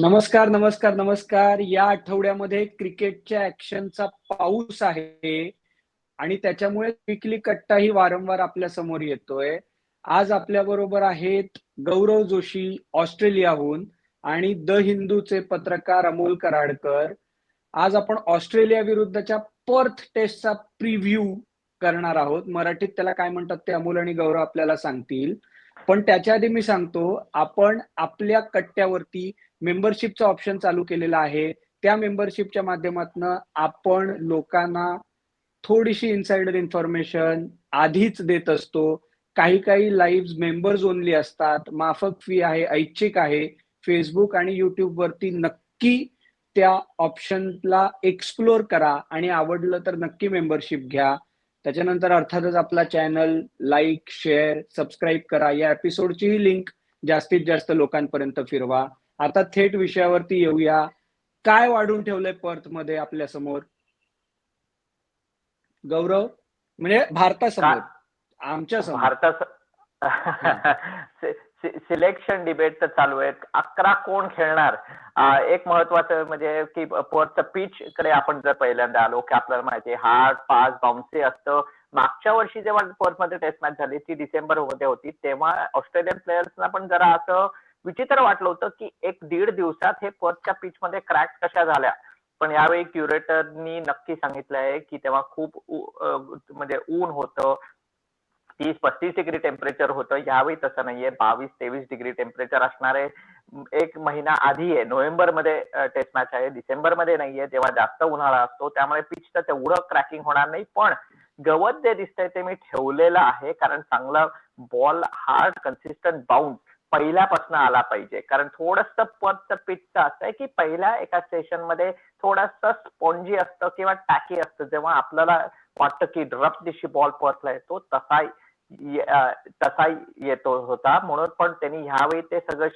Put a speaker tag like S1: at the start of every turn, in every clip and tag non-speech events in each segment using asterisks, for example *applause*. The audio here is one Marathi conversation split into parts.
S1: नमस्कार नमस्कार नमस्कार. या आठवड्यामध्ये क्रिकेटच्या ऍक्शनचा पाऊस आहे आणि त्याच्यामुळे विकली कट्टाही वारंवार आपल्यासमोर येतोय. आज आपल्या बरोबर आहेत गौरव जोशी ऑस्ट्रेलियाहून आणि द हिंदूचे पत्रकार अमोल कराडकर. आज आपण ऑस्ट्रेलिया विरुद्धच्या पर्थ टेस्टचा प्रिव्ह्यू करणार आहोत. मराठीत त्याला काय म्हणतात ते अमोल आणि गौरव आपल्याला सांगतील. पण त्याच्या आधी मी सांगतो आपण आपल्या कट्ट्यावरती मेंबरशिपचा ऑप्शन चालू केलेला आहे. त्या मेंबरशिपच्या माध्यमातून आपण लोकांना थोडीशी इन्साइडर इन्फॉर्मेशन आधीच देत असतो. काही काही लाईव्ह मेंबर्स ओनली असतात. माफक फी आहे ऐच्छिक आहे. फेसबुक आणि युट्यूब वरती नक्की त्या ऑप्शनला एक्सप्लोर करा आणि आवडलं तर नक्की मेंबरशिप घ्या. त्याच्यानंतर अर्थातच आपला चॅनल लाईक शेअर सबस्क्राईब करा. या एपिसोडचीही लिंक जास्तीत जास्त लोकांपर्यंत फिरवा. आता थेट विषयावरती येऊया. काय वाढून ठेवलंय पर्थमध्ये आपल्यासमोर गौरव म्हणजे भारतासमोर आमच्यासमोर
S2: भारतात सिलेक्शन डिबेट तर चालू आहेत. अकरा कोण खेळणार? एक महत्वाचं म्हणजे की परचं पिच कडे आपण जर पहिल्यांदा आलो की आपल्याला माहिती हार्ड पास बाउन्सी असतं. मागच्या वर्षी जेव्हा पर्थमध्ये टेस्ट मॅच झाली ती डिसेंबरमध्ये होती तेव्हा ऑस्ट्रेलियन प्लेयर्सना पण जरा असं विचित्र वाटलं होतं की एक दीड दिवसात हे पर्थच्या पिच मध्ये क्रॅक कशा झाल्या. पण यावेळी क्युरेटरनी नक्की सांगितलं आहे की तेव्हा खूप म्हणजे ऊन होतं तीस पस्तीस डिग्री टेम्परेचर होतं. यावेळी तसं नाहीये. बावीस तेवीस डिग्री टेम्परेचर असणार आहे. एक महिना आधी आहे नोव्हेंबरमध्ये टेस्ट मॅच आहे. डिसेंबरमध्ये नाहीये. तेव्हा जास्त उन्हाळा असतो त्यामुळे पिच तर तेवढं क्रॅकिंग होणार नाही. पण गवत जे दिसतंय ते मी ठेवलेलं आहे. कारण चांगला बॉल हार्ड कन्सिस्टंट बाउंड पहिल्यापासून आला पाहिजे. कारण थोडस पदचं पित्त असं आहे की पहिल्या एका सेशनमध्ये थोडस स्पॉन्जी असतं किंवा टॅकी असतं. जेव्हा आपल्याला वाटतं की रफ दिशी बॉल परतला येतो तसा तसा येतो होता. म्हणून पण त्यांनी ह्यावेळी ते सगळं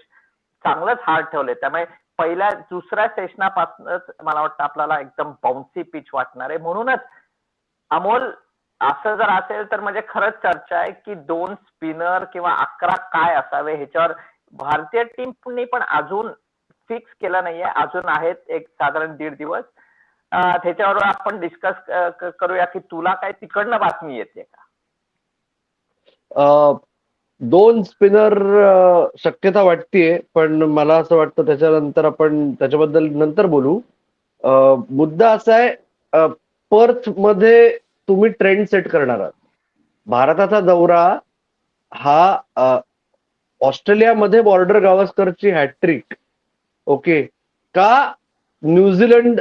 S2: चांगलंच हार्ड ठेवले त्यामुळे पहिल्या दुसऱ्या सेशनापासूनच मला वाटतं आपल्याला एकदम बाउन्सी पिच वाटणार. आहे म्हणूनच अमोल असं जर असेल तर म्हणजे खरंच चर्चा आहे की दोन स्पिनर किंवा अकरा काय असावे ह्याच्यावर भारतीय टीमनी पण अजून फिक्स केलं नाहीये. अजून आहेत एक साधारण दीड दिवस. त्याच्यावर आपण डिस्कस करूया की तुला काय तिकडनं बातमी येते का?
S3: दोन स्पिनर शक्यता वाटतीये पण मला असं वाटतं त्याच्यानंतर आपण त्याच्याबद्दल नंतर बोलू. मुद्दा असा आहे पर्थमध्ये तुम्ही ट्रेंड सेट करणार आहात. भारताचा दौरा हा ऑस्ट्रेलियामध्ये बॉर्डर गावस्करची हॅट्रिक ओके का न्यूझीलंड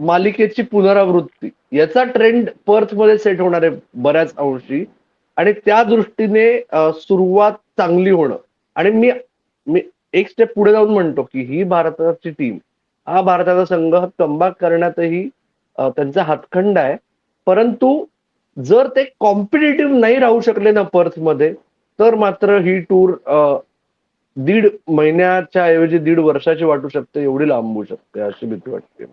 S3: मालिकेची पुनरावृत्ती? याचा ट्रेंड पर्थमध्ये सेट होणार आहे बऱ्याच अंशी. आणि त्या दृष्टीने सुरुवात चांगली होणं. आणि मी मी एक स्टेप पुढे जाऊन म्हणतो की ही भारताची टीम हा भारताचा संघ कमबॅक करण्यातही त्यांचा हातखंड आहे. परंतु जर ते कॉम्पिटेटिव्ह नाही राहू शकले ना पर्थमध्ये तर मात्र ही टूर दीड महिन्याच्या ऐवजी दीड वर्षाची वाटू शकते एवढी लांबू शकते अशी भीती वाटते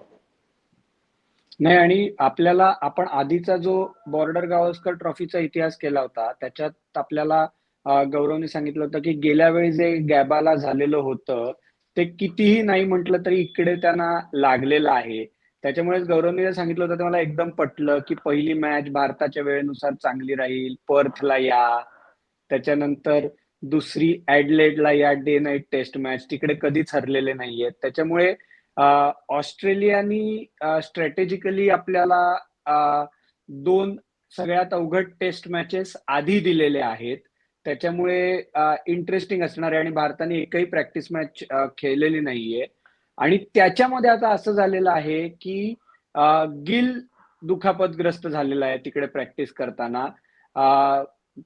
S1: नाही आणि आपल्याला आपण आधीचा जो बॉर्डर गावस्कर ट्रॉफीचा इतिहास केला होता त्याच्यात आपल्याला गौरवने सांगितलं होतं की गेल्या वेळी जे गॅबाला झालेलं होतं ते कितीही नाही म्हटलं तरी इकडे त्यांना लागलेलं आहे. त्याच्यामुळेच गौरवने सांगितलं होतं ते मला एकदम पटलं की पहिली मॅच भारताच्या वेळेनुसार चांगली राहील पर्थला या. त्याच्यानंतर दुसरी ऍडलेडला या डे नाईट टेस्ट मॅच तिकडे कधीच हरलेले नाहीयेत. त्याच्यामुळे ऑस्ट्रेलियानी स्ट्रॅटेजिकली आपल्याला दोन सगळ्यात अवघड टेस्ट मॅचेस आधी दिलेले आहेत. त्याच्यामुळे इंटरेस्टिंग असणार आहे आणि भारताने एकही प्रॅक्टिस मॅच खेळलेली नाहीये. आणि त्याच्यामध्ये आता असं झालेलं आहे की गिल दुखापतग्रस्त झालेला आहे तिकडे प्रॅक्टिस करताना.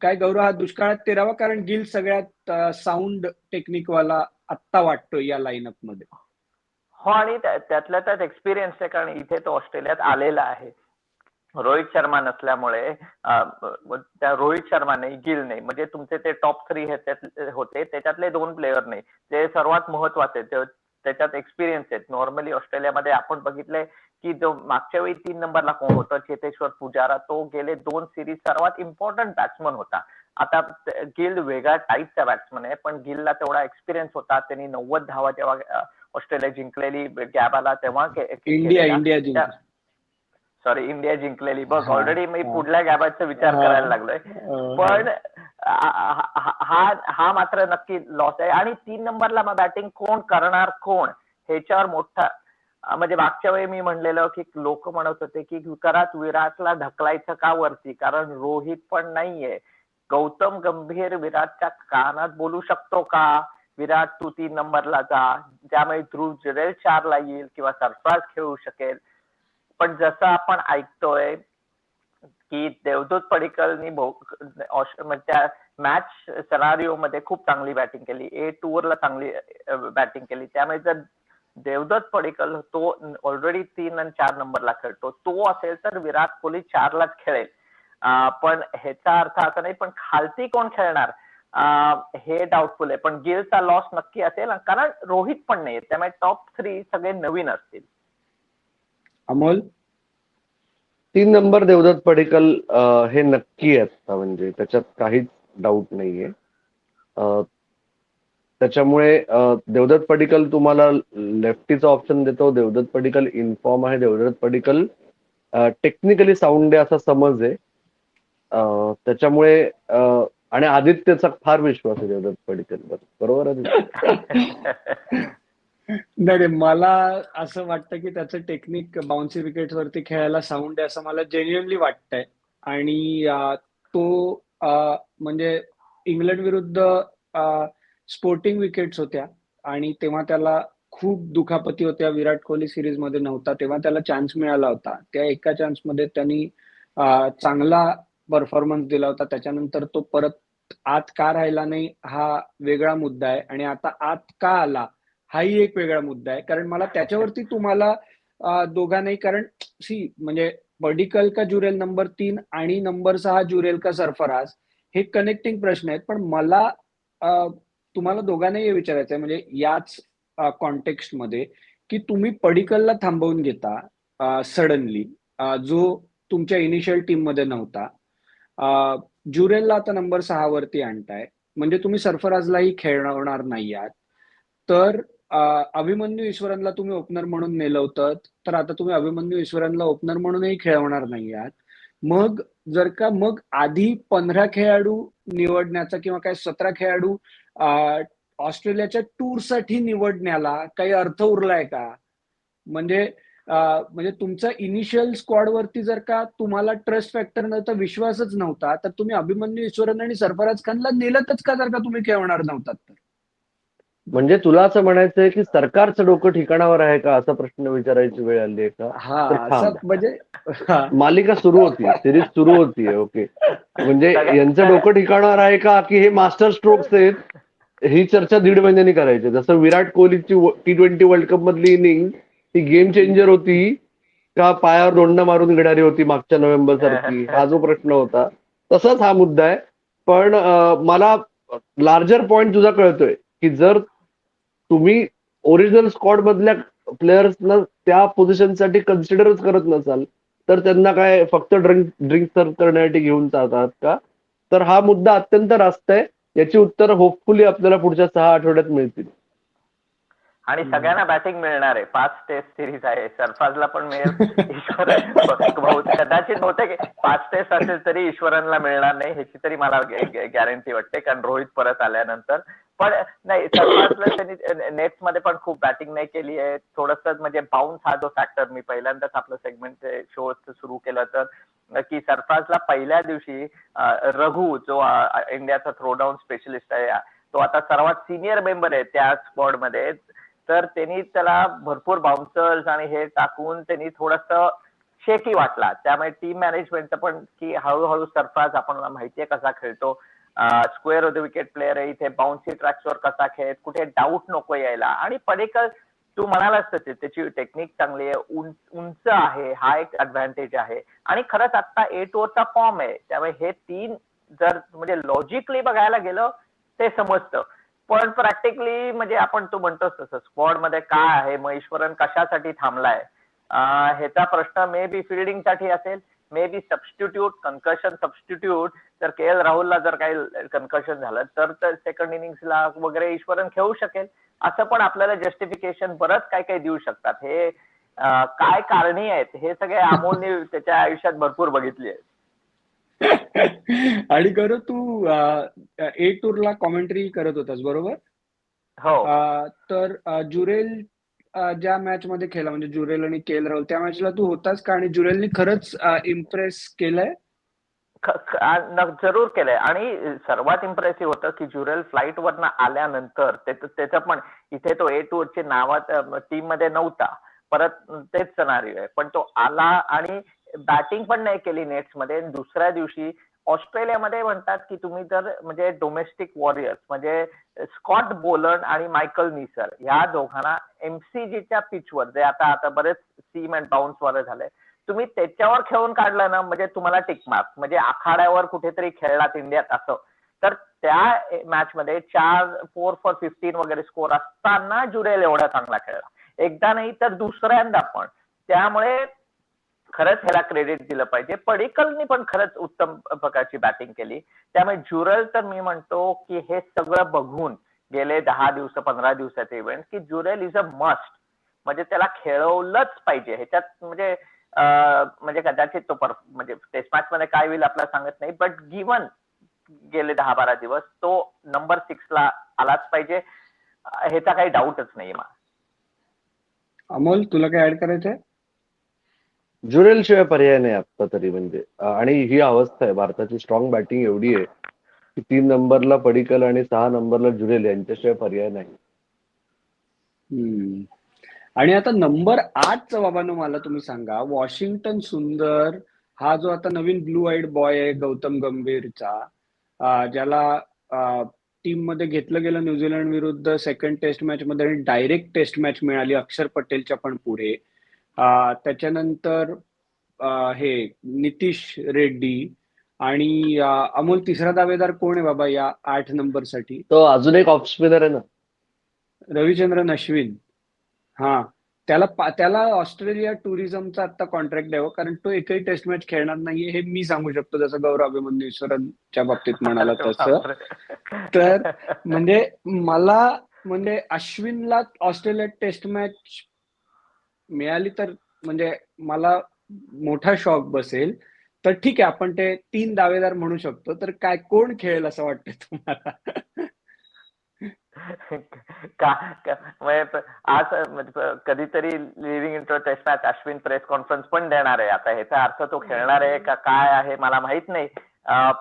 S1: काय गौरव हा दुष्काळात तेरावा कारण गिल सगळ्यात साऊंड टेक्निकवाला आत्ता वाटतो या लाईनअपमध्ये.
S2: हो आणि त्यातल्या त्यात एक्सपिरियन्स आहे कारण इथे तो ऑस्ट्रेलियात आलेला आहे. रोहित शर्मा नसल्यामुळे त्या रोहित शर्मा नाही गिल नाही. म्हणजे तुमचे ते टॉप थ्री होते त्याच्यातले दोन प्लेयर नाही. ते सर्वात महत्त्वाचे त्याच्यात एक्सपिरियन्स आहेत. नॉर्मली ऑस्ट्रेलियामध्ये आपण बघितलंय की जो मागच्या वेळी तीन नंबरला कोण होतं चेतेश्वर पुजारा तो गेले दोन सिरीज सर्वात इम्पॉर्टंट बॅट्समन होता. आता गिल वेगळ्या टाईपचा बॅट्समन आहे पण गिलला तेवढा एक्सपिरियन्स होता. त्यांनी नव्वद धावा जेव्हा ऑस्ट्रेलिया जिंकलेली गॅप आला तेव्हा
S1: इंडिया इंडिया
S2: सॉरी इंडिया जिंकलेली. बघ ऑलरेडी मी. पुढल्या गॅबाचा विचार. करायला लागलोय. पण हा हा मात्र नक्की लॉस आहे. आणि तीन नंबरला मग बॅटिंग कोण करणार कोण? ह्याच्यावर मोठा म्हणजे मागच्या वेळी मी म्हणलेलं की लोक म्हणत होते की विकरात विराटला ढकलायचं का वरती? कारण रोहित पण नाहीये. गौतम गंभीर विराटच्या कानात बोलू शकतो का? विराट तू तीन नंबरला जा. त्यामुळे ध्रुव जुरेल चारला येईल किंवा सरफराज खेळू शकेल. पण जसं आपण ऐकतोय की देवदूत पडिकलनी म्हणजे त्या मॅच सरारिओ मध्ये खूप चांगली बॅटिंग केली. ए टूरला चांगली बॅटिंग केली. त्यामुळे जर देवदत्त पडिकल तो ऑलरेडी तीन आणि चार नंबरला खेळतो. तो असेल तर विराट कोहली चारलाच खेळेल. पण ह्याचा अर्थ असा नाही पण खालती कोण खेळणार? हे डाऊटफुल आहे. पण गिलचा लॉस नक्की असेल कारण रोहित पण नाही त्यामुळे टॉप थ्री सगळे नवीन असतील.
S1: अमोल?
S3: तीन नंबर देवदत्त पडिकल हे नक्की आहे आता म्हणजे. त्याच्यात काहीच डाऊट नाहीये. अं, त्याच्यामुळे देवदत्त पडिकल तुम्हाला लेफ्टीचा ऑप्शन देतो. देवदत्त पडिकल इन्फॉर्म आहे. देवदत्त पडिकल टेक्निकली साऊंड आहे असा समज आहे. अं, त्याच्यामुळे आणि आदित्यचा फार विश्वास आहे देवदत्त पडिकलवर. बरोबर आहे? *laughs*
S1: नाही मला असं वाटतं की त्याचं टेक्निक बाउन्सी विकेट वरती खेळायला साऊंड आहे असं मला जेन्युअनली वाटतंय. आणि तो म्हणजे इंग्लंड विरुद्ध स्पोर्टिंग विकेट्स होत्या आणि तेव्हा त्याला खूप दुखापती होत्या. विराट कोहली सिरीजमध्ये नव्हता. तेव्हा त्याला चान्स मिळाला होता. त्या एका चान्समध्ये त्यांनी चांगला परफॉर्मन्स दिला होता. त्याच्यानंतर तो परत आत का राहिला नाही हा वेगळा मुद्दा आहे. आणि आता आत का आला हाही एक वेगळा मुद्दा आहे. कारण मला त्याच्यावरती तुम्हाला दोघांनाही कारण सी म्हणजे पडिकल का जुरेल नंबर तीन आणि नंबर सहा जुरेल का सरफराज हे कनेक्टिंग प्रश्न आहेत. पण मला तुम्हाला दोघांनाही हे विचारायचं आहे म्हणजे याच कॉन्टेक्स्टमध्ये की तुम्ही पडिकलला थांबवून घेता सडनली जो तुमच्या इनिशियल टीममध्ये नव्हता. अं, जुरेलला आता नंबर सहा वरती आणताय. म्हणजे तुम्ही सरफराजलाही खेळवणार नाही आहात तर अभिमन्यू ईश्वरनला तुम्ही ओपनर म्हणून नेलं होतं तर आता तुम्ही अभिमन्यू ईश्वरांना ओपनर म्हणूनही खेळवणार नाही आहात. मग जर का मग आधी पंधरा खेळाडू निवडण्याचा किंवा काय सतरा खेळाडू ऑस्ट्रेलियाच्या टूरसाठी निवडण्याला काही अर्थ उरलाय का? म्हणजे म्हणजे तुमचा इनिशियल स्क्वॉड वरती जर का तुम्हाला ट्रस्ट फॅक्टर नव्हता विश्वासच नव्हता तर तुम्ही अभिमन्यू ईश्वरन आणि सरफराज खानला नेलतच का जर का तुम्ही खेळवणार नव्हतात तर?
S3: म्हणजे तुला असं म्हणायचं आहे की सरकारचं डोकं ठिकाणावर आहे का? असा प्रश्न विचारायची वेळ आली आहे का?
S1: हा. म्हणजे.
S3: मालिका सुरू होती सिरीज सुरू होतीये ओके. म्हणजे यांचं डोकं ठिकाणावर आहे का की हे मास्टर स्ट्रोक्स आहेत? ही चर्चा दीड महिन्यांनी करायची. जसं विराट कोहलीची टी ट्वेंटी वर्ल्ड कप मधली इनिंग ही गेम चेंजर होती का पायावर दोंडा मारून घेणारी होती मागच्या नोव्हेंबर सारखी? हा जो प्रश्न होता. तसाच हा मुद्दा आहे. पण मला लार्जर पॉइंट तुझा कळतोय की जर तुम्ही ओरिजिनल स्कॉड मधल्या प्लेयर्सना त्या पोझिशनसाठी कन्सिडरच करत नसाल तर त्यांना काय फक्त ड्रिंक ड्रिंक सर्व करण्यासाठी घेऊन जातात का? तर हा मुद्दा अत्यंत रास्त आहे. याची उत्तर होपफुली आपल्याला पुढच्या सहा आठवड्यात मिळतील.
S2: आणि सगळ्यांना बॅटिंग मिळणार आहे. पाच टेस्ट सिरीज आहे. सरफाजला पण मिळेल. ईश्वर कदाचित कदाचित बहुतेक पाच टेस्ट असेल तरी ईश्वरनला मिळणार नाही ह्याची तरी मला गॅरंटी वाटते. कारण रोहित परत आल्यानंतर पण नाही सरफराजला त्यांनी नेट्समध्ये पण खूप बॅटिंग नाही केली आहे. थोडस म्हणजे बाउन्स हा जो फॅक्टर मी पहिल्यांदाच आपलं सेगमेंट शो सुरू केलं तर की सरफराजला पहिल्या दिवशी रघु जो इंडियाचा थ्रोडाऊन स्पेशलिस्ट आहे तो आता सर्वात सिनियर मेंबर आहे त्या स्पॉटमध्ये तर त्यांनी त्याला भरपूर बाउन्सर्स आणि हे टाकून त्यांनी थोडस शेकी वाटला. त्यामुळे टीम मॅनेजमेंटचं पण की हळूहळू सरफराज आपण माहितीये कसा खेळतो. Square of the wicket player आहे इथे बाउन्सी ट्रॅक्सवर कसा खेळ कुठे डाऊट नको यायला. आणि पडेकर तू म्हणालास तसे त्याची टेक्निक चांगली आहे उंच उंच आहे हा एक ऍडव्हान्टेज आहे. आणि खरंच आता एट ओव्हरचा फॉर्म आहे त्यामुळे हे तीन जर म्हणजे लॉजिकली बघायला गेलं ते समजतं. पण प्रॅक्टिकली म्हणजे आपण तू म्हणतोस तसं स्क्वॉडमध्ये काय आहे महेश्वरन कशासाठी थांबलाय? ह्याचा प्रश्न मे बी फिल्डिंगसाठी असेल maybe substitute concussion substitute जर के एल राहुलला जर काही कन्कशन झालं तर सेकंड इनिंग्सला वगैरे ईश्वरन खेळू शकेल. असं पण आपल्याला जस्टिफिकेशन बरंच काय काय देऊ शकतात. हे काय कारणी आहेत हे सगळे अमोलने त्याच्या आयुष्यात भरपूर बघितली आहेत. *laughs*
S1: आणि गौरव तू ए टूरला कॉमेंट्री करत होतास बरोबर?
S2: हो.
S1: तर जुरेल ज्या मॅच मध्ये खेळला म्हणजे जुरेल आणि केल राहुल त्या मॅचला तू होतास का? आणि जुरेलनी खरंच इम्प्रेस केलंय?
S2: जरूर केलंय. आणि सर्वात इम्प्रेसिव्ह होतं की ज्युरल फ्लाईट वरनं आल्यानंतर त्याचं पण इथे तो ए टूरच्या नावात टीममध्ये नव्हता. परत तेच सनारी आहे. पण तो आला आणि बॅटिंग पण नाही केली नेट्समध्ये. आणि दुसऱ्या दिवशी ऑस्ट्रेलियामध्ये म्हणतात की तुम्ही जर म्हणजे डोमेस्टिक वॉरियर्स म्हणजे स्कॉट बोलन आणि मायकल निसर या दोघांना एमसीजीच्या पिचवर जे आता आता बरेच सीम अँड बाउन्स वर झाले. तुम्ही त्याच्यावर खेळून काढलं ना म्हणजे तुम्हाला टिक मार्क. म्हणजे आखाड्यावर कुठेतरी खेळलात इंडियात असं. तर त्या मॅच मध्ये चार फोर फॉर फिफ्टीन वगैरे स्कोर असताना जुरेल एवढा चांगला खेळला एकदा नाही तर दुसऱ्यांदा पण. त्यामुळे खरंच ह्याला क्रेडिट दिलं पाहिजे. पडिकलनी पण खरंच उत्तम प्रकारची बॅटिंग केली. त्यामुळे ज्युरल तर मी म्हणतो की हे सगळं बघून गेले दहा दिवस पंधरा दिवसाचे इव्हेंट की ज्युरेल इज अ मस्ट म्हणजे त्याला खेळवलंच पाहिजे. ह्याच्यात म्हणजे म्हणजे कदाचित तो परफ म्हणजे टेस्ट मॅच मध्ये काय होईल आपल्याला सांगत नाही. बट गिवन गेले दहा बारा दिवस तो नंबर सिक्स ला आलाच पाहिजे. ह्याचा काही डाऊटच नाही
S1: अमोल तुला काय ऍड करायचंय?
S3: जुरेल शिवाय पर्याय नाही आता तरी म्हणजे. आणि ही अवस्था आहे. भारताची स्ट्रॉंग बॅटिंग एवढी आहे की तीन नंबरला पडिकल आणि सहा नंबरला जुरेल यांच्याशिवाय पर्याय नाही.
S1: आणि आता नंबर आठचा बाबांनो मला तुम्ही सांगा. वॉशिंग्टन सुंदर हा जो आता नवीन ब्लू आईड बॉय आहे गौतम गंभीरचा ज्याला टीममध्ये घेतलं गेलं न्यूझीलंड विरुद्ध सेकंड टेस्ट मॅच मध्ये आणि डायरेक्ट टेस्ट मॅच मिळाली अक्षर पटेलच्या पण पुढे. त्याच्यानंतर हे नितीश रेड्डी आणि अमोल तिसरा दावेदार कोण आहे बाबा या आठ नंबरसाठी
S3: तो अजून एक ऑफ स्पिनर आहे ना.
S1: रविचंद्रन अश्विन. हा. त्याला त्याला ऑस्ट्रेलिया टुरिझमचा आता कॉन्ट्रॅक्ट द्यावं कारण तो एकही टेस्ट मॅच खेळणार नाहीये हे मी सांगू शकतो जसं गौरव अभिमन्यू ईश्वरनच्या बाबतीत म्हणाला *laughs* तसं. तर म्हणजे मला म्हणजे अश्विनला ऑस्ट्रेलिया टेस्ट मॅच मिळाली तर म्हणजे मला मोठा शॉक बसेल. तर ठीक आहे आपण ते तीन दावेदार म्हणू शकतो. तर काय कोण खेळेल असं वाटतं तुम्हाला?
S2: का का- म्हणजे आज म्हणजे कधीतरी living inter test match Ashwin press conference पण देणार आहे. आता ह्याचा अर्थ तो खेळणार आहे का काय आहे मला माहीत नाही.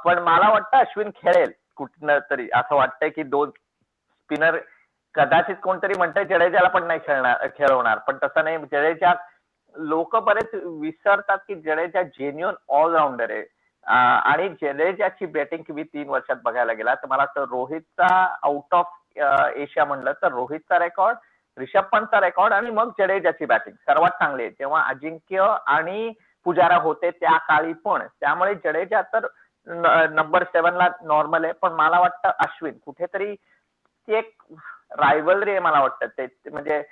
S2: पण मला वाटतं अश्विन खेळेल कुठनं तरी. असं वाटतंय की दोन स्पिनर कदाचित कोणतरी म्हणतंय जडेजाला पण नाही खेळणार खेळवणार. पण तसं नाही जडेजा लोक बरेच विसरतात की जडेजा जेन्युअन ऑलराऊंडर आहे. आणि जडेजाची बॅटिंग तुम्ही तीन वर्षात बघायला गेला तर मला वाटतं रोहितचा आउट ऑफ एशिया म्हणलं तर रोहितचा रेकॉर्ड रिषभ पंतचा रेकॉर्ड आणि मग जडेजाची बॅटिंग सर्वात चांगली आहे. जेव्हा अजिंक्य आणि पुजारा होते त्या काळी पण. त्यामुळे जडेजा तर नंबर सेव्हनला नॉर्मल आहे. पण मला वाटतं अश्विन कुठेतरी एक रायव्हलरी आहे मला वाटतं. ते म्हणजे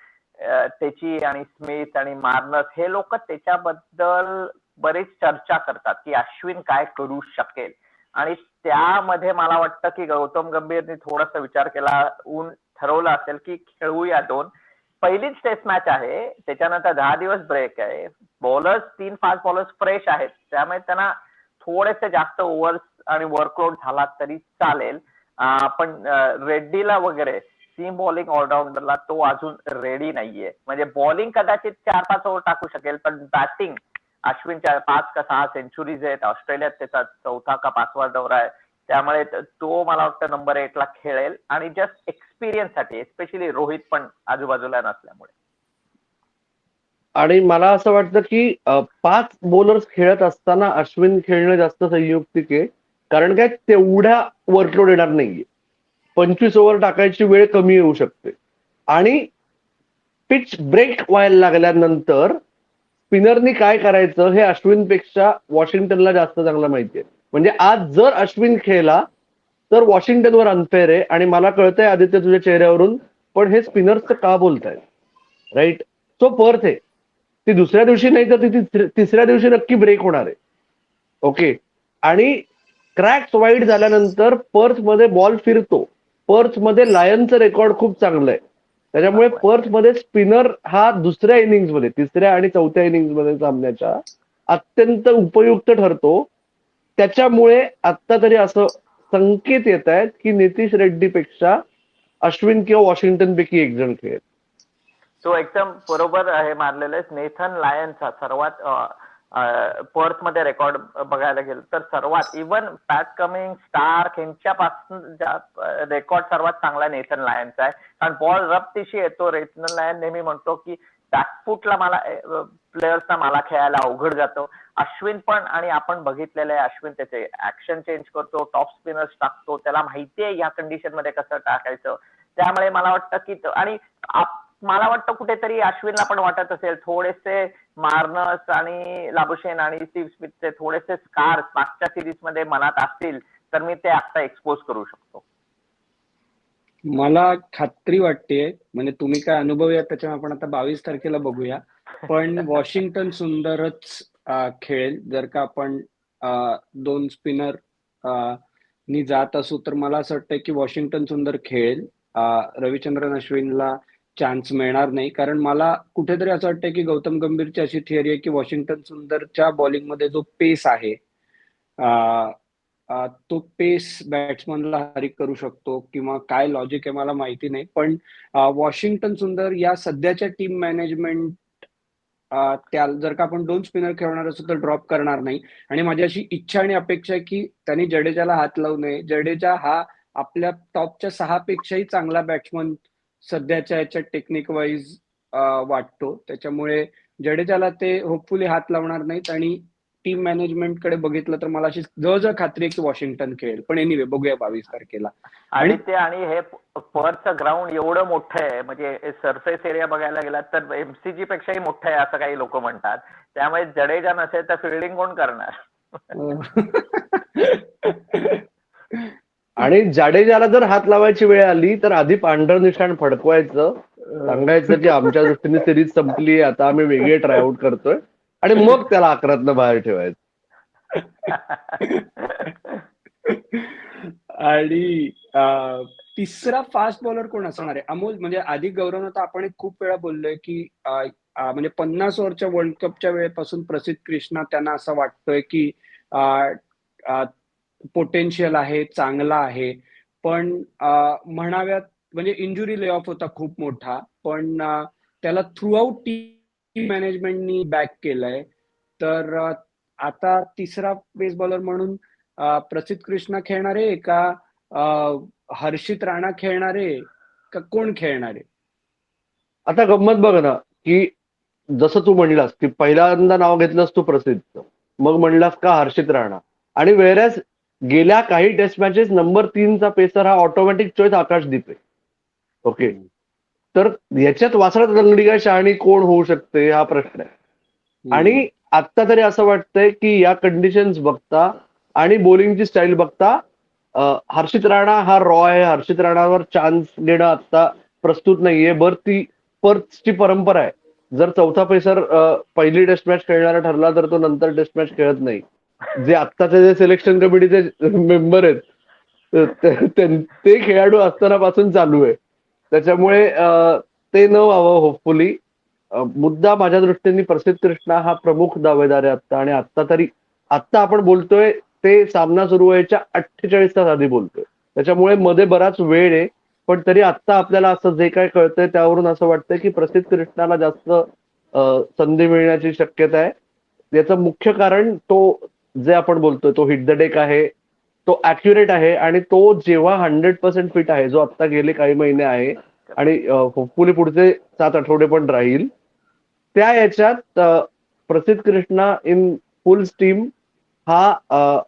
S2: त्याची आणि स्मिथ आणि मार्नस हे लोक त्याच्याबद्दल बरेच चर्चा करतात की अश्विन काय करू शकेल. आणि त्यामध्ये मला वाटतं की गौतम गंभीरने थोडासा विचार केला ऊन ठरवलं असेल की खेळूया दोन. पहिलीच टेस्ट मॅच आहे त्याच्यानंतर दहा दिवस ब्रेक आहे. बॉलर्स तीन पाच बॉलर्स फ्रेश आहेत. त्यामुळे त्यांना थोडेसे जास्त ओव्हर्स आणि वर्कआउट झाला तरी चालेल. पण रेड्डीला वगैरे सीम बॉलिंग ऑलराऊंडरला तो अजून रेडी नाहीये. म्हणजे बॉलिंग कदाचित चार पाच ओव्हर टाकू शकेल पण बॅटिंग अश्विनच्या पाच का सहा सेंचुरीज आहेत. ऑस्ट्रेलियात त्याचा चौथा का पाचवा दौरा आहे. त्यामुळे तो मला वाटतं नंबर एट ला खेळेल. आणि जस्ट एक्सपिरियन्ससाठी एस्पेशली रोहित पण आजूबाजूला नसल्यामुळे.
S3: आणि मला असं वाटतं की पाच बॉलर्स खेळत असताना अश्विन खेळणं जास्त संयुक्तिक आहे. कारण काय? तेवढ्या वर्कलोड येणार नाहीये. पंचवीस ओव्हर टाकायची वेळ कमी येऊ शकते. आणि पिच ब्रेक व्हायला लागल्यानंतर स्पिनरनी काय करायचं हे अश्विनपेक्षा वॉशिंग्टनला जास्त चांगलं माहिती आहे. म्हणजे आज जर अश्विन खेळला तर वॉशिंग्टनवर अनफेअर आहे आणि मला कळतंय आदित्य तुझ्या चेहऱ्यावरून पण हे स्पिनर्सचं का बोलतायत? राईट सो पर्थ आहे. ती दुसऱ्या दिवशी नाही तर ती तिसऱ्या- दिवशी नक्की ब्रेक होणार आहे. ओके आणि क्रॅक्स वाईट झाल्यानंतर पर्थमध्ये बॉल फिरतो. पर्थमध्ये लायनचं रेकॉर्ड खूप चांगलं आहे त्याच्यामुळे पर्थमध्ये स्पिनर हा दुसऱ्या इनिंग्समध्ये तिसऱ्या आणि चौथ्या इनिंग्समध्ये सामन्याच्या अत्यंत उपयुक्त ठरतो. त्याच्यामुळे आता तरी असं संकेत येत आहेत की नितीश रेड्डीपेक्षा अश्विन किंवा वॉशिंग्टन पैकी एक जण खेळेल.
S2: तो एकदम बरोबर हे मानलेलं आहे. नेथन लायनचा सर्वात मध्ये रेकॉर्ड बघायला गेलं तर सर्वात इवन पॅट कमिंग स्टार्क यांच्यापासून रेकॉर्ड सर्वात चांगला नेथन लायनचा आहे. कारण बॉल रप्तीशी येतो रेथन लायन नेहमी म्हणतो की बॅकफूटला मला प्लेयर्सना मला खेळायला अवघड जातो. अश्विन पण आणि आपण बघितलेलं आहे अश्विन त्याचे ऍक्शन चेंज करतो टॉप स्पिनर्स टाकतो त्याला माहितीये या कंडिशनमध्ये कसं टाकायचं. त्यामुळे मला वाटतं की आणि मला वाटतं कुठेतरी अश्विनला पण वाटत असेल थोडेसे मार्नस आणि लाबुशेन आणि स्टीव्ह स्मिथचे थोडेसे स्कार्स मागच्या सिरीजमध्ये मनात असतील तर मी ते आता एक्सपोज करू शकतो.
S1: मला खात्री वाटते म्हणजे तुम्ही काय अनुभवी आहात त्याच्यामुळे आपण आता बावीस तारखेला बघूया. पण *laughs* वॉशिंग्टन सुंदरच खेळेल. जर का आपण दोन स्पिनर नी जात असू तर मला असं वाटतं की वॉशिंग्टन सुंदर खेळेल. रविचंद्रन अश्विनला चान्स मिळणार नाही. कारण मला कुठेतरी असं वाटतं की गौतम गंभीरची अशी थिअरी आहे की वॉशिंग्टन सुंदरच्या बॉलिंगमध्ये जो पेस आहे तो पेस बॅट्समनला हरिक करू शकतो किंवा काय लॉजिक आहे मला माहिती नाही. पण वॉशिंग्टन सुंदर या सध्याच्या टीम मॅनेजमेंट त्या जर का आपण दोन स्पिनर खेळणार असू तर ड्रॉप करणार नाही. आणि माझी अशी इच्छा आणि अपेक्षा आहे की त्यांनी जडेजाला हात लावू नये. जडेजा हा आपल्या टॉपच्या सहा पेक्षाही चांगला बॅट्समन सध्याच्या याच्या टेक्निक वाईज वाटतो. त्याच्यामुळे जडेजाला ते होपफुली हात लावणार नाहीत आणि टीम मॅनेजमेंटकडे बघितलं तर मला अशी जवळजवळ खात्री आहे की वॉशिंग्टन खेळेल. पण एनिवे बघूया बावीस तारखेला.
S2: आणि
S1: आणि-
S2: ते आणि हे परचं ग्राउंड एवढं मोठं आहे म्हणजे सरफेस एरिया बघायला गेला तर एमसीजी पेक्षाही मोठं आहे असं काही लोक म्हणतात. त्यामुळे जडेजा नसेल तर फिल्डिंग कोण करणार? *laughs*
S3: आणि जाडेजाला जर हात लावायची वेळ आली तर आधी पांढरं निशाण फडकवायचं. सांगायचं की आमच्या दृष्टीने सिरीज संपली आता आम्ही वेगळे ट्रायआउट करतोय. आणि मग त्याला अकरातनं बाहेर ठेवायचं.
S1: आणि तिसरा फास्ट बॉलर कोण असणार आहे? अमोल म्हणजे आधी गौरव आता आपण खूप वेळा बोललोय की म्हणजे पन्नास ओव्हरच्या वर्ल्ड कपच्या वेळेपासून प्रसिद्ध कृष्णा त्यांना असं वाटतोय की पोटेन्शियल आहे चांगला आहे. पण म्हणाव्यात म्हणजे इंजुरी ले ऑफ होता खूप मोठा पण त्याला थ्रूआउट टीम मॅनेजमेंटनी बॅक केलंय. तर आता तिसरा पेस बॉलर म्हणून प्रसिद्ध कृष्णा खेळणारे का हर्षित राणा खेळणारे का कोण खेळणारे?
S3: आता गंमत बघ ना की जसं तू म्हणलास की पहिल्यांदा नाव घेतलंस तू प्रसिद्ध. मग म्हणलास का हर्षित राणा? आणि वेळेस गेल्या काही टेस्ट मॅचेस नंबर तीनचा पेसर हा ऑटोमॅटिक चॉईस आकाशदीप आहे ओके तर याच्यात वासरात रंगडी काय शहाणी कोण होऊ शकते? हा प्रश्न आहे. आणि आता तरी असं वाटतंय की या कंडिशन्स बघता आणि बॉलिंगची स्टाईल बघता हर्षित राणा हा रॉ आहे. हर्षित राणावर चान्स देणं आता प्रस्तुत नाहीये. बर ती पर्थची परंपरा आहे. जर चौथा पेसर पहिली टेस्ट मॅच खेळणारा ठरला तर तो नंतर टेस्ट मॅच खेळत नाही. जे आत्ताचे जे सिलेक्शन कमिटीचे मेंबर आहेत ते- ते- ते खेळाडू चालू आहे. त्याच्यामुळे ते न व्हावं होपफुली मुद्दा माझ्या दृष्टीने प्रसिद्ध कृष्णा हा प्रमुख दावेदार आहे आता आणि आता तरी आत्ता आपण बोलतोय ते सामना सुरू व्हायच्या अठ्ठेचाळीस तास आधी बोलतोय. त्याच्यामुळे मध्ये बराच वेळ आहे पण तरी आत्ता आपल्याला असं जे काय कळतंय त्यावरून असं वाटतंय की प्रसिद्ध कृष्णाला जास्त संधी मिळण्याची शक्यता आहे. याचं मुख्य कारण तो जे आपण बोलतोय तो हिट द डेक आहे तो अॅक्युरेट आहे आणि तो जेव्हा हंड्रेड पर्सेंट फिट आहे जो आता गेले काही महिने आहे आणि होपफुली पुढचे सात आठवडे पण राहील त्या याच्यात प्रसिद्ध कृष्णा इन फुल स्टीम हा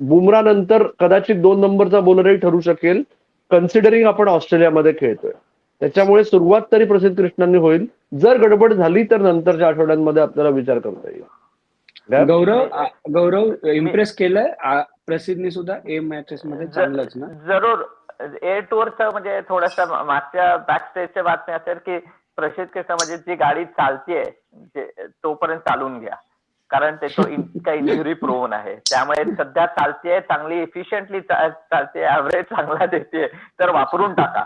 S3: बुमरा नंतर कदाचित दोन नंबरचा बोलरही ठरू शकेल कन्सिडरिंग आपण ऑस्ट्रेलियामध्ये खेळतोय. त्याच्यामुळे सुरुवात तरी प्रसिद्ध कृष्णांनी होईल. जर गडबड झाली तर नंतरच्या आठवड्यांमध्ये आपल्याला विचार करता येईल.
S1: गौरव गौरव इम्प्रेस केलंय. प्रसिद्धनी सुद्धा ए मॅचेस मध्ये चांगलंच ना?
S2: जरूर. ए टूरचं म्हणजे थोडस मागच्या बॅक स्टेजच्या बातमी असेल की प्रसिद्ध कृष्ण म्हणजे जी गाडी चालतीये तोपर्यंत चालून घ्या. कारण ते तो इतका इंजुरी प्रोन आहे. त्यामुळे सध्या चालतीये चांगली इफिशियंटली चालते ऍव्हरेज चांगला देते तर वापरून टाका.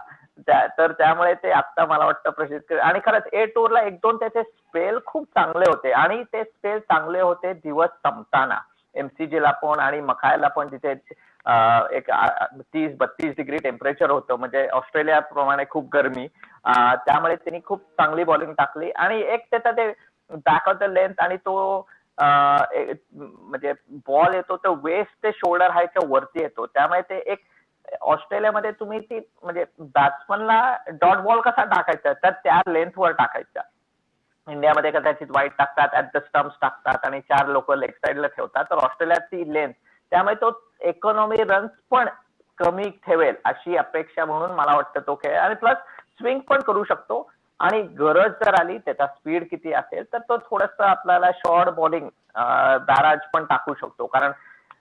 S2: तर त्यामुळे ते आता मला वाटतं प्रसिद्ध आणि खरंच ए टूरला एक दोन त्याचे स्पेल खूप चांगले होते. आणि ते स्पेल चांगले होते दिवस संपताना. एमसीजी ला पण आणि मखायला पण तिथे एक तीस बत्तीस डिग्री टेम्परेचर होतं. म्हणजे ऑस्ट्रेलिया प्रमाणे खूप गरमी. त्यामुळे त्यांनी खूप चांगली बॉलिंग टाकली. आणि एक त्याचा ते बॅक ऑफ द लेंथ आणि तो म्हणजे बॉल येतो तो वेस्ट ते शोल्डर हायच्या वरती येतो. त्यामुळे ते एक ऑस्ट्रेलियामध्ये तुम्ही ती म्हणजे बॅट्समनला डॉट बॉल कसा टाकायचा? तर त्या लेंथवर टाकायचा. इंडियामध्ये कदाचित वाईट टाकतात ऍट द स्टम्प्स टाकतात आणि चार लोक लेग साईडला ठेवतात. तर ऑस्ट्रेलियात ती लेंथ त्यामुळे तो इकॉनॉमी रन्स पण कमी ठेवेल अशी अपेक्षा म्हणून मला वाटतं तो खेळ. आणि प्लस स्विंग पण करू शकतो. आणि गरज जर आली त्याचा स्पीड किती असेल तर तो थोडस आपल्याला शॉर्ट बॉलिंग बॅराज पण टाकू शकतो. कारण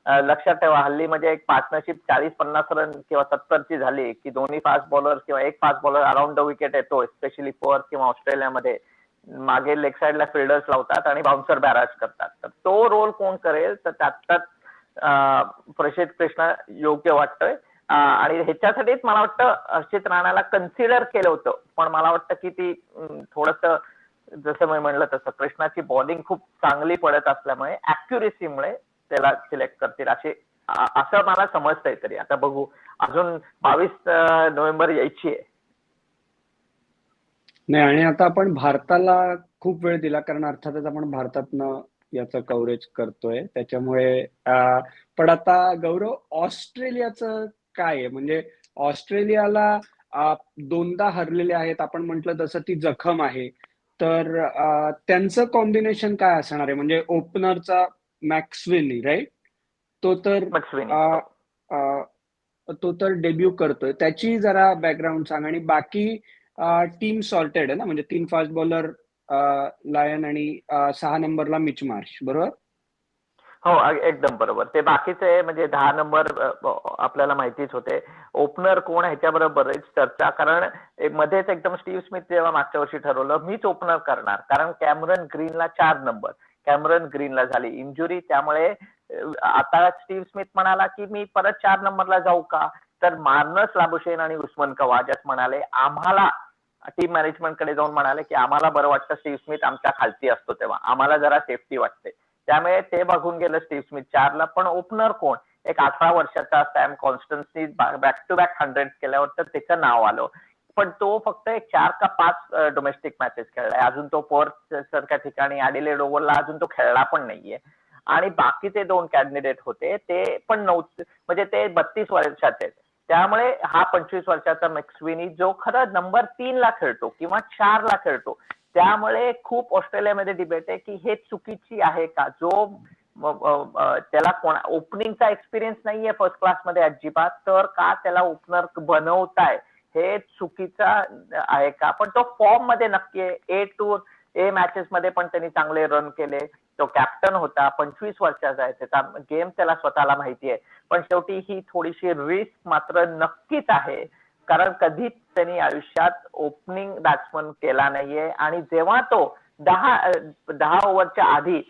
S2: लक्षात ठेवा हल्ली म्हणजे एक पार्टनरशिप चाळीस पन्नास रन किंवा सत्तरची झाली की दोन्ही फास्ट बॉलर किंवा एक fast bowler around the wicket येतो स्पेशली पर्थ किंवा ऑस्ट्रेलियामध्ये. मागे लेग साईडला फिल्डर्स लावतात आणि बाउन्सर बॅराज करतात. तर तो रोल कोण करेल? तर त्यात प्रसिद्ध कृष्ण योग्य वाटतोय. आणि ह्याच्यासाठीच मला वाटतं हर्षित राणाला कन्सिडर केलं होतं. पण मला वाटतं की ती थोडस जसं मी म्हणलं तसं कृष्णाची बॉलिंग खूप चांगली पडत असल्यामुळे अॅक्युरेसीमुळे त्याला सिलेक्ट करतील असे असं मला समजतंय तरी. आता बघू अजून बावीस नोव्हेंबर यायची आहे.
S1: नाही आणि आता आपण भारताला खूप वेळ दिला कारण अर्थातच आपण भारतातनं याचं कव्हरेज करतोय. त्याच्यामुळे पण आता गौरव ऑस्ट्रेलियाचं काय आहे? म्हणजे ऑस्ट्रेलियाला दोनदा हरलेले आहेत आपण म्हटलं तसं ती जखम आहे. तर त्यांचं कॉम्बिनेशन काय असणार आहे? म्हणजे ओपनरचा मॅक्सवेली राईट तो तर तो तर डेब्यू करतोय. त्याची जरा बॅकग्राऊंड सांग आणि बाकी टीम सॉर्टेड आहे ना? म्हणजे तीन फास्ट बॉलर लायन आणि सहा नंबरला मिच मार्श बरोबर?
S2: हो एकदम बरोबर. ते बाकीचे म्हणजे दहा नंबर आपल्याला माहितीच होते. ओपनर कोण ह्याच्याबरोबर बरेच चर्चा. कारण मध्येच एकदम स्टीव्ह स्मिथ जेव्हा मागच्या वर्षी ठरवलं मीच ओपनर करणार. कारण कॅमरन ग्रीनला चार नंबर कॅमरन ग्रीनला झाली इंजुरी त्यामुळे आता स्टीव्ह स्मिथ म्हणाला की मी परत चार नंबरला जाऊ का? तर मार्नस लाबुशेन आणि उस्मान कवाजत म्हणाले आम्हाला टीम मॅनेजमेंटकडे जाऊन म्हणाले की आम्हाला बरं वाटतं स्टीव्ह स्मिथ आमच्या खालती असतो तेव्हा. आम्हाला जरा सेफ्टी वाटते. त्यामुळे ते बघून गेलं स्टीव्ह स्मिथ चारला पण ओपनर कोण? एक अठरा वर्षाचा सॅम कॉन्स्टन्सनी बॅक टू बॅक हंड्रेड केल्यावर तर त्याचं नाव आलं. पण तो फक्त एक चार का पाच डोमेस्टिक मॅचेस खेळलाय. अजून तो पर्थ सारख्या ठिकाणी ॲडिलेड ओव्हरला अजून तो खेळला पण नाहीये. आणि बाकीचे दोन कॅन्डिडेट होते ते पण नऊ म्हणजे ते बत्तीस वर्षाचे आहेत. त्यामुळे हा पंचवीस वर्षाचा मॅक्सविनी जो खरं नंबर तीन ला खेळतो किंवा चार ला खेळतो त्यामुळे खूप ऑस्ट्रेलियामध्ये डिबेट आहे की हे चुकीची आहे का? जो त्याला कोणा ओपनिंगचा एक्सपिरियन्स नाहीये फर्स्ट क्लासमध्ये अजिबात तर का त्याला ओपनर बनवताय? हे चुकीचा आहे का? पण तो फॉर्ममध्ये नक्की आहे. ए टू ए मॅचेस मध्ये पण त्यांनी चांगले रन केले. तो कॅप्टन होता पंचवीस वर्षाचा आहे त्याचा. गेम त्याला स्वतःला माहिती आहे. पण शेवटी ही थोडीशी रिस्क मात्र नक्कीच आहे. कारण कधीच त्यांनी आयुष्यात ओपनिंग बॅट्समन केला नाहीये. आणि जेव्हा तो दहा दहा ओव्हरच्या आधी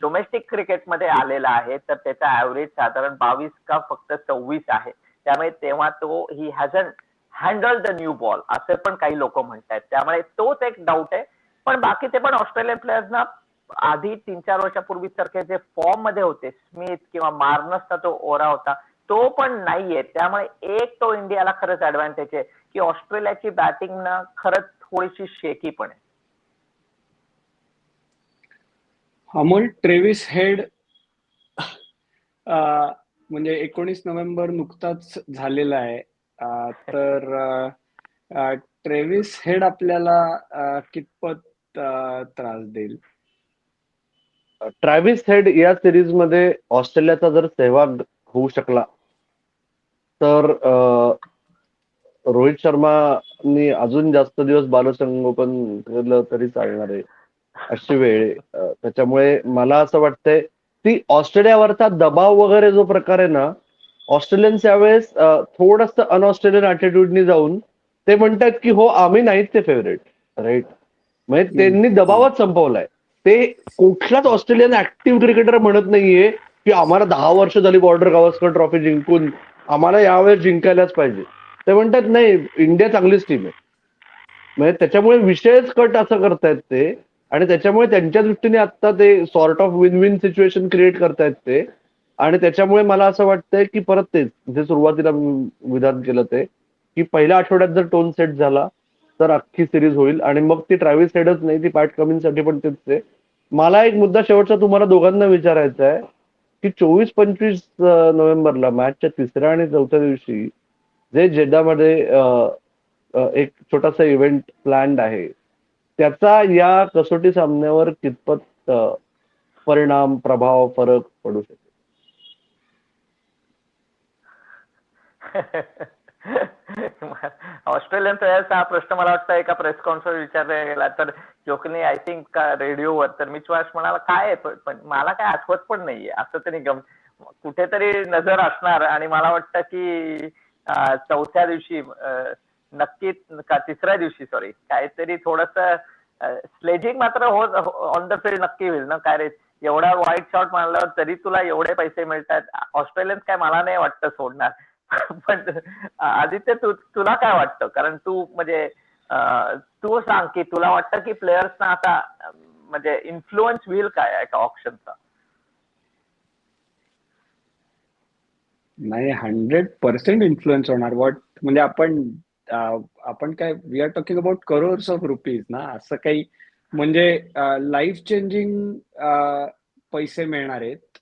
S2: डोमेस्टिक क्रिकेटमध्ये आलेला आहे तर त्याचा ऍव्हरेज साधारण बावीस का फक्त सव्वीस आहे. त्यामुळे तेव्हा तो ही हॅझन हँडल द न्यू बॉल असे पण काही लोक म्हणतात त्यामुळे तोच एक डाऊट आहे. पण बाकी ते पण ऑस्ट्रेलियन प्लेयर्सना आधी तीन चार वर्षापूर्वी सारखे जे फॉर्ममध्ये होते स्मिथ किंवा मार्नसचा तो ओरा होता तो पण नाहीये. त्यामुळे एक तो इंडियाला खरंच ऍडव्हान्टेज आहे की ऑस्ट्रेलियाची बॅटिंग ना खरंच थोडीशी शेकी पण आहे.
S1: अमोल ट्रेविस हेड म्हणजे एकोणीस नोव्हेंबर नुकताच झालेला आहे. तर ट्रेव्हिस ट्रेविस हेड आपल्याला कितपत त्रास देईल
S3: ट्रॅव्हिस हेड या सिरीजमध्ये ऑस्ट्रेलियाचा जर सहभाग होऊ शकला तर रोहित शर्मानी अजून जास्त दिवस बालसंगोपन केलं तरी चालणार आहे अशी वेळ आहे. त्याच्यामुळे मला असं वाटतंय ती ऑस्ट्रेलियावरचा दबाव वगैरे जो प्रकार आहे ना ऑस्ट्रेलियन्स यावेळेस थोडस अनऑस्ट्रेलियन अॅटिट्यूडनी जाऊन ते म्हणतात की हो आम्ही नाहीच ते फेवरेट राईट म्हणजे त्यांनी दबावच संपवलाय. ते कुठलाच ऑस्ट्रेलियन ऍक्टिव्ह क्रिकेटर म्हणत नाहीये की आम्हाला दहा वर्ष झाली बॉर्डर गावस्कर ट्रॉफी जिंकून आम्हाला यावेळेस जिंकायलाच पाहिजे. ते म्हणतात नाही इंडिया चांगलीच टीम आहे. म्हणजे त्याच्यामुळे विषयच कट असं करतायत ते. आणि त्याच्यामुळे त्यांच्या दृष्टीने आता ते sort of win win situation create करतायत ते. आणि त्याच्यामुळे मला असं वाटतंय की परत तेच जे सुरुवातीला विधान केलं ते की पहिल्या आठवड्यात जर टोन सेट झाला तर अख्खी सिरीज होईल. आणि मग ती ट्रॅव्हिस हेडच नाही ती पॅट कमिंगसाठी पण तेच आहे. मला एक मुद्दा शेवटचा तुम्हाला दोघांना विचारायचा आहे की चोवीस पंचवीस नोव्हेंबरला मॅचच्या तिसऱ्या आणि चौथ्या दिवशी जे जेड्डामध्ये एक छोटासा इव्हेंट प्लॅन्ड आहे त्याचा या कसोटी सामन्यावर कितपत परिणाम प्रभाव फरक पडू शकतो? *laughs*
S2: ऑस्ट्रेलियन प्लेयर्स हा प्रश्न मला वाटतं एका प्रेस कॉन्फरन्स विचारला गेला. तर जोकने आय थिंक रेडिओवर तर मी वाश म्हणाला काय पण- मला काय आठवत पण नाहीये. असं तरी गम कुठेतरी नजर असणार. आणि मला वाटतं की चौथ्या दिवशी नक्की का तिसऱ्या दिवशी सॉरी काहीतरी थोडस स्लेजिंग मात्र होत ऑन द फील्ड नक्की होईल ना? काय रे? एवढा वाईट शॉट मारल्यावर तरी तुला एवढे पैसे मिळतात. ऑस्ट्रेलियन्स काय मला नाही वाटतं सोडणार. पण आदित्य तू तुला काय वाटतं? कारण तू म्हणजे तू सांग की तुला वाटतं की प्लेयर्सना आता म्हणजे इन्फ्लुअन्स होईल काय एका ऑप्शनचा
S1: नाही हंड्रेड पर्सेंट इन्फ्लुएन्स होणार. वॉट म्हणजे आपण आपण काय we are talking about crores of rupees ना? असं काही म्हणजे लाईफ चेंजिंग पैसे मिळणार आहेत.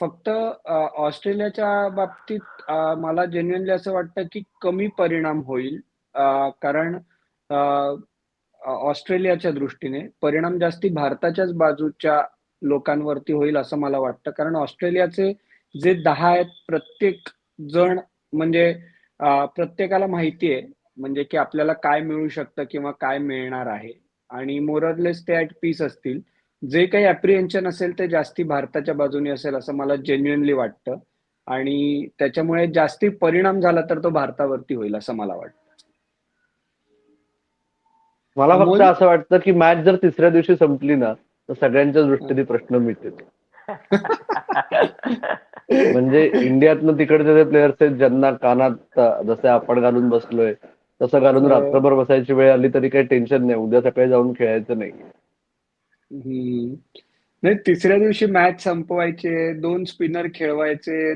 S1: फक्त ऑस्ट्रेलियाच्या बाबतीत मला जेन्युअनली असं वाटतं की कमी परिणाम होईल. कारण ऑस्ट्रेलियाच्या दृष्टीने परिणाम जास्ती भारताच्याच बाजूच्या लोकांवरती होईल असं मला वाटतं. कारण ऑस्ट्रेलियाचे जे दहा आहेत प्रत्येक जण म्हणजे प्रत्येकाला माहिती आहे म्हणजे की आपल्याला काय मिळू शकतं किंवा काय मिळणार आहे. आणि मोररलेस ते ऍट पीस असतील. जे काही अप्रिहेन्शन असेल ते जास्ती भारताच्या बाजूने असेल असं मला जेन्युअनली वाटतं. आणि त्याच्यामुळे जास्ती परिणाम झाला तर तो भारतावरती होईल असं मला वाटतं.
S3: मला फक्त? असं वाटतं की मॅच जर तिसऱ्या दिवशी संपली ना तर सगळ्यांच्या दृष्टीने प्रश्न मिळतील *laughs* म्हणजे इंडियातनं तिकडचे जे प्लेयर्स आहेत ज्यांना कानात जसे आपण घालून बसलोय तसं घालून. रात्रभर बसायची वेळ आली तरी काही टेन्शन नाही. उद्या सकाळी जाऊन खेळायचं नाही.
S1: हम्म. नाही तिसऱ्या दिवशी मॅच संपवायचे दोन स्पिनर खेळवायचे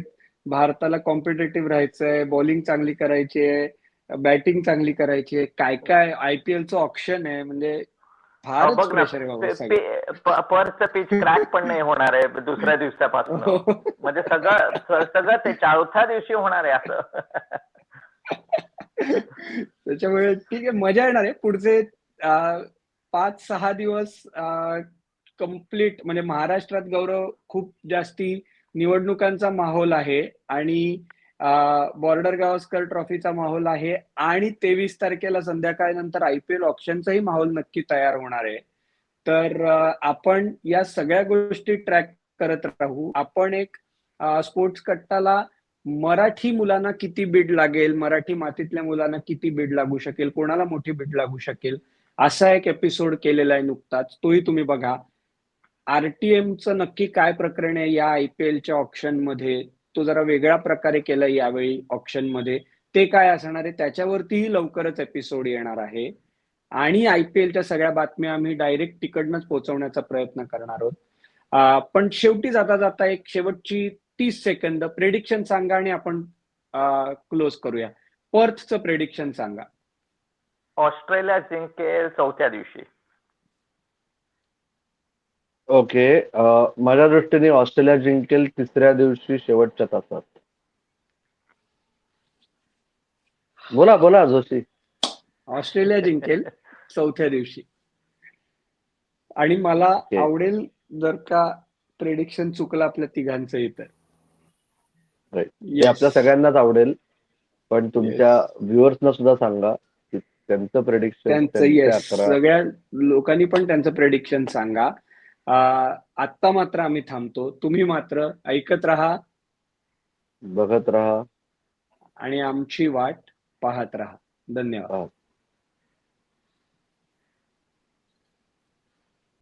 S1: भारताला कॉम्पिटेटिव्ह राहायचंय बॉलिंग चांगली करायची आहे बॅटिंग चांगली करायची आहे. काय काय आयपीएलचं ऑप्शन आहे म्हणजे फारच
S2: बघ ना
S1: प्रेशर आहे बाबा सगळं.
S2: पर्सचं पिच क्रॅक पण नाही होणार आहे दुसऱ्या दिवसापासून. म्हणजे सगळं स- सगळं ते चौथ्या दिवशी होणार आहे असं.
S1: त्याच्यामुळे ठीक आहे मजा येणार आहे. पुढचे अं, पाच सहा दिवस कंप्लीट म्हणजे महाराष्ट्रात गौरव खूप जास्ती निवडणुकांचा माहोल आहे आणि बॉर्डर गावस्कर ट्रॉफीचा माहोल आहे आणि तेवीस तारखेला संध्याकाळनंतर आयपीएल ऑप्शनचाही माहोल नक्की तयार होणार आहे. तर आपण या सगळ्या गोष्टी ट्रॅक करत राहू. आपण एक स्पोर्ट्स कट्टाला मराठी मुलांना किती बीड लागेल मराठी मातीतल्या मुलांना किती बीड लागू शकेल कोणाला मोठी बीड लागू शकेल असा एक एपिसोड केलेला आहे नुकताच. तोही तुम्ही बघा. आरटीएमचं नक्की काय प्रकरण आहे या आयपीएलच्या ऑप्शनमध्ये? तो जरा वेगळ्या प्रकारे केलाय यावेळी ऑप्शनमध्ये. ते काय असणार आहे? त्याच्यावरतीही लवकरच एपिसोड येणार आहे. आणि आयपीएलच्या सगळ्या बातम्या आम्ही डायरेक्ट तिकडनंच पोहोचवण्याचा प्रयत्न करणार आहोत. पण शेवटी जाता जाता एक शेवटची तीस सेकंद प्रेडिक्शन सांगा आणि आपण क्लोज करूया. पर्थचं प्रेडिक्शन सांगा.
S2: ऑस्ट्रेलिया जिंकेल चौथ्या दिवशी.
S3: ओके अं, माझ्या दृष्टीने ऑस्ट्रेलिया जिंकेल तिसऱ्या दिवशी शेवटच्या तासात. बोला बोला जोशी.
S1: ऑस्ट्रेलिया जिंकेल चौथ्या दिवशी. आणि मला
S3: Okay.
S1: आवडेल जर का प्रेडिक्शन चुकलं आपल्या तिघांचं
S3: Right. हे आपल्या सगळ्यांनाच आवडेल पण तुमच्या व्ह्युअर्सना सुद्धा सांगा. त्यांचं प्रेडिक्शन
S1: त्यांचं येस सगळ्या लोकांनी पण त्यांचं प्रेडिक्शन सांगा. आत्ता मात्र आम्ही थांबतो. तुम्ही मात्र ऐकत राहा.
S3: बघत राहा.
S1: आणि आमची वाट पाहत राहा. धन्यवाद.